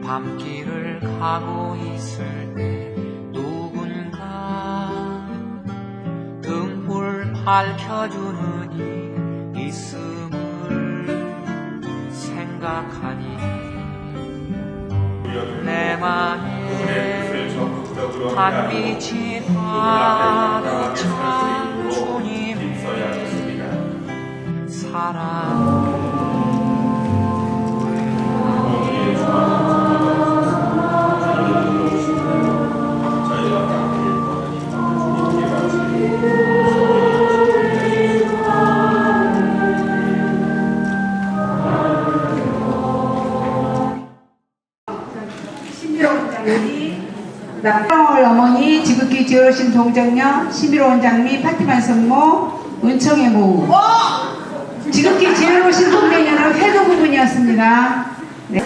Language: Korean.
밤길을 가고 있을 때 누군가 등불 밝혀주는 이 있음을 생각하니 내 맘에 한 빛이 가득한 주님의 사랑 원장님, 낙방월 어머니, 지극히 지어오신 동정녀, 신미로 원장님, 파티만 성모, 은총의 모우. 지극히 지어오신 동정녀는 회도 부분이었습니다. 네.